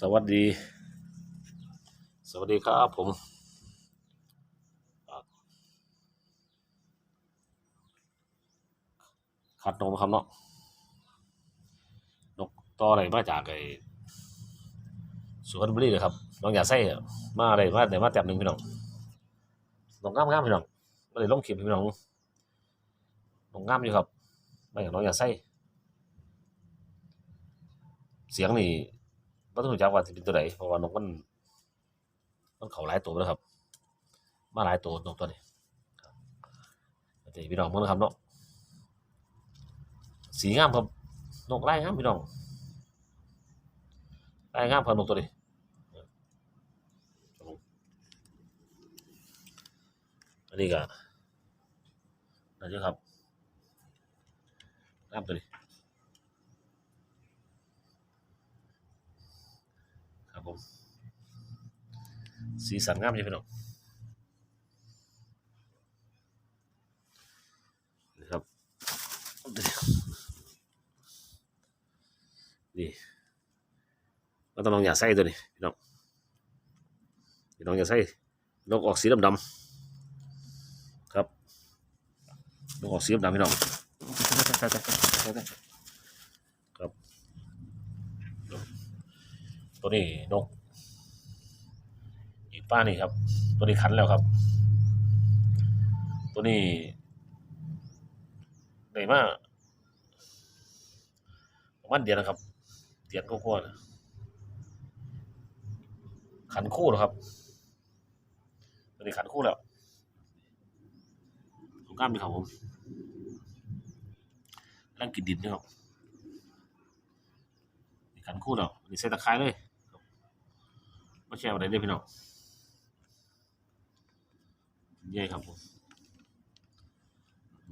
สวัสดี สวัสดีครับผมอ่าคัดนมครับเนาะนกต่ออะไรมาจากไอ้สุพรรณบุรีเลยครับน้องอย่าใส่มาอะไรมาแต่มาแต้มหนึ่งพี่น้องน้องงามงามพี่น้องก็เลยลงคลิปให้พี่น้องน้องงามอยู่ครับไม่อย่างน้องอย่าใส่เสียงนี่ บ่ต้องรู้จักว่าสิเป็นตัวใดเพราะว่านกมัน มันเข้าหลายตัวแล้วครับ มาหลายตัวนกตัวนี้ครับแต่พี่น้องเบิ่งนะครับเนาะสีงามครับนกไลายงามพี่น้องไลายงามครับนกตัวนี้อันนี้ก็นั่นเด้อครับงามตัวนี้ ครับผมสีสันงามอยู่พี่น้องนี่ครับนี่ก็ต้องลองอย่าใส่ตัวนี้พี่น้องพี่น้องอย่าใส่นกออกสีดำๆครับนกออกสีดำๆพี่น้องครับ ตัวนี้นก อีกป้านี่ครับ ตัวนี้คันแล้วครับ ตัวนี้ได้มาประมาณเดือนนะครับ เดือนกว่าๆนขันคู่แล้วครับตัวนี้ขันคู่แล้วตรงกล้ามนี่ครับผมร่างกินดินนะครับขันคู่แล้วนี่ใส่ตะไคร้เลย มาแชร์อะไรได้พี่น้องเย้ครับผม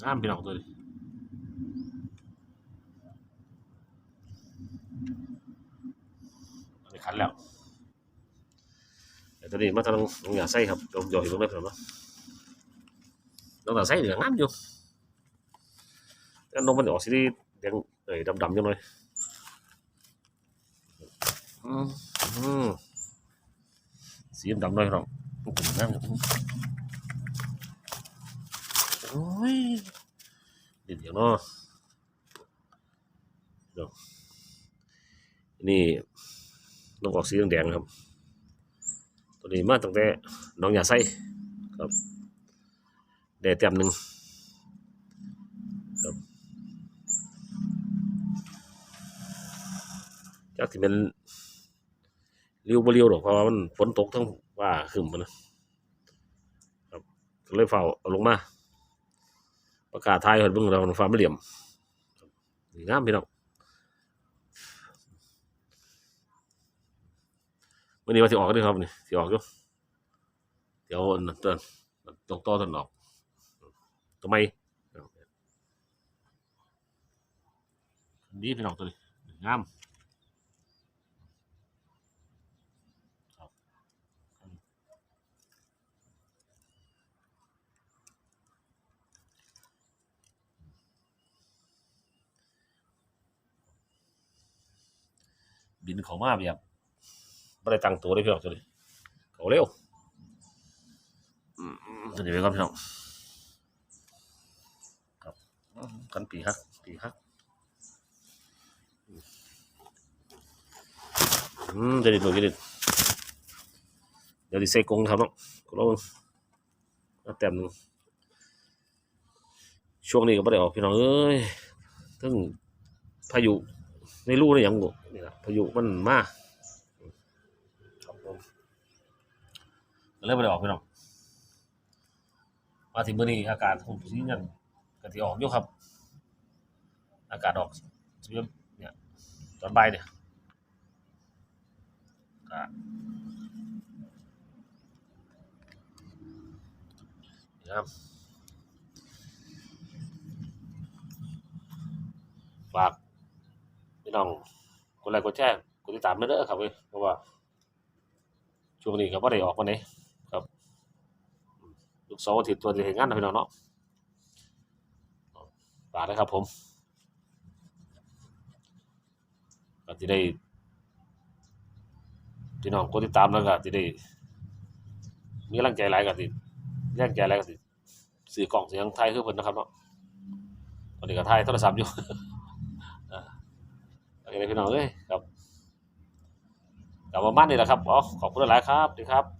งามพี่น้องตัวนี้อันนี้คันแล้วแต่ตัวนี้มาทางน้องอย่าใส่ครับลองหยอกอยู่ตรงนั้นเนาะน้องอย่าใส่เหลืองงามอยู่แล้วนมมันออกสีแดงเอ้ยดำๆจังเลยอืมอืม สีดำๆหน่อยครับโอ้โหนั่งโอ้ยเด็ดอย่างเนาะเดี๋ยวนี่นกออกสีแดงๆครับ ตัวนี้มาตั้งแต่น้องยาไส้ครับแดดเต็มหนึ่งครับจากที่มัน เลี้วบ่เลี้ยวหรอกเพราะว่ามันฝนตกทั้งว่าขึ้นมานะครับเลยเฝ้าเอาลงมา ประกาศทายเห็นเบิ่งเราฟ้าไม่เหลี่ยมงามพี่น้องวันนี้ว่าสิออกกันด้วยครับนี่สิออกอยู่เดี๋ยวอันนั้นต้นตรงต่อต้นออกทำไมดีพี่น้องตัวนี้งาม บินเขามาแบบไม่ได้ตั้งตัวเลยพี่น้องตัวนี้เขาเร็วอืมตัวนี้ไปครับพี่น้องครับกันปีฮักปีฮักอืมจะดิตัวนี้ดิเดี๋ยวดิเซกงครับน้องก็ลองมาแต้มหนึงช่วงนี้ก็ไม่ได้ออกพี่น้องเอ้ยทั้งพายุ ในรูในี่ยังบ่นี่ล่ะพายุมันมาครับผมเลยบ่ได้ออกพี่น้องมาถึงเมื้อนี้อากาศผมสิยังก็สิออกอยู่ครับ อากาศออกเนี่ยตอนบ่ายเนี่ยนี่ครับฝากี่น้องกดไลค์กดแชร์กดติดตามเด้อครับเพราะว่าช่วงนี้ก็บ่ได้ออกวันไหนครับลูกสาร์อาทิตตัวจะเห็นงานนะพี่น้องเนาะฝากนะครับผมก็จะได้พี่น้องกดติดตามแล้วก็จะได้มีกำลังใจหลายก็ติดแรงใจหลายก็ติดสื่อกล่องเสียงไทยคือเพิ่นนะครับเนาะตอนนี้ก็ไทยโทรศัพท์อยู่ ไปพี่น้องเลยครับกับประมานนี่แหละครับอ๋อขอบคุณหลายครับดีครับ